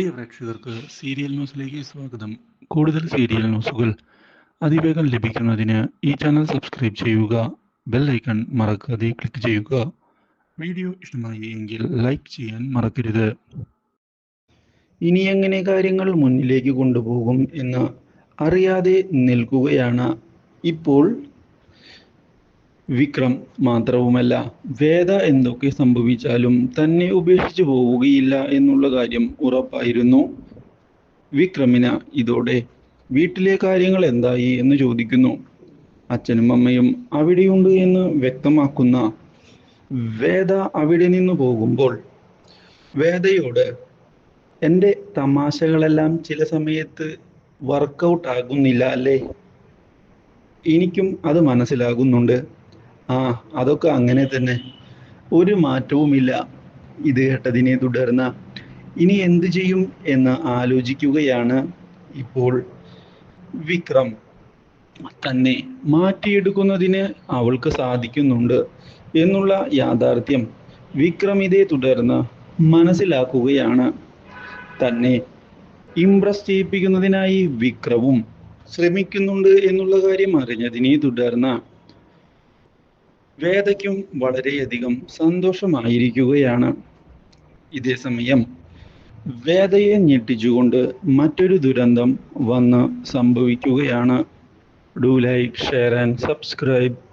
പ്രിയ പ്രേക്ഷകർക്ക് സീരിയൽ ന്യൂസിലേക്ക് സ്വാഗതം. കൂടുതൽ സീരിയൽ ന്യൂസുകൾ അതിവേഗം ലഭിക്കുന്നതിന് ഈ ചാനൽ സബ്സ്ക്രൈബ് ചെയ്യുക ബെൽ ഐക്കൺ മറക്കാതെ ക്ലിക്ക് ചെയ്യുക. വീഡിയോ ഇഷ്ടമായി എങ്കിൽ ലൈക്ക് ചെയ്യാൻ മറക്കരുത്. ഇനി എങ്ങനെ കാര്യങ്ങൾ മുന്നിലേക്ക് കൊണ്ടുപോകും എന്ന് അറിയാതെ നിൽക്കുകയാണ് ഇപ്പോൾ വിക്രം മാത്രവുമല്ല വേദ എന്തൊക്കെ സംഭവിച്ചാലും തന്നെ ഉപേക്ഷിച്ചു പോവുകയില്ല എന്നുള്ള കാര്യം ഉറപ്പായിരുന്നു. വിക്രമിന ഇതോടെ വീട്ടിലെ കാര്യങ്ങൾ എന്തായി എന്ന് ചോദിക്കുന്നു. അച്ഛനും അമ്മയും അവിടെയുണ്ട് എന്ന് വ്യക്തമാക്കുന്ന വേദ അവിടെ നിന്ന് പോകുമ്പോൾ വേദയോട് എന്റെ തമാശകളെല്ലാം ചില സമയത്ത് വർക്കൗട്ട് ആകുന്നില്ല അല്ലേ? എനിക്കും അത് മനസ്സിലാകുന്നുണ്ട്. ആ അതൊക്കെ അങ്ങനെ തന്നെ. ഒരു മാറ്റവുമില്ല. ഇത് കേട്ടതിനെ തുടർന്ന് ഇനി എന്തു ചെയ്യും എന്ന് ആലോചിക്കുകയാണ് ഇപ്പോൾ വിക്രം. തന്നെ മാറ്റിയെടുക്കുന്നതിന് അവൾക്ക് സാധിക്കുന്നുണ്ട് എന്നുള്ള യാഥാർത്ഥ്യം വിക്രം ഇതേ തുടർന്ന് മനസ്സിലാക്കുകയാണ്. തന്നെ ഇംപ്രസ് ചെയ്യിപ്പിക്കുന്നതിനായി വിക്രവും ശ്രമിക്കുന്നുണ്ട് എന്നുള്ള കാര്യം അറിഞ്ഞതിനെ തുടർന്ന് വേദയ്ക്കും വളരെയധികം സന്തോഷമായിരിക്കുകയാണ് ഇതേ സമയം. വേദയെ ഞെട്ടിച്ചുകൊണ്ട് മറ്റൊരു ദുരന്തം വന്ന് സംഭവിക്കുകയാണ്. Do like share and subscribe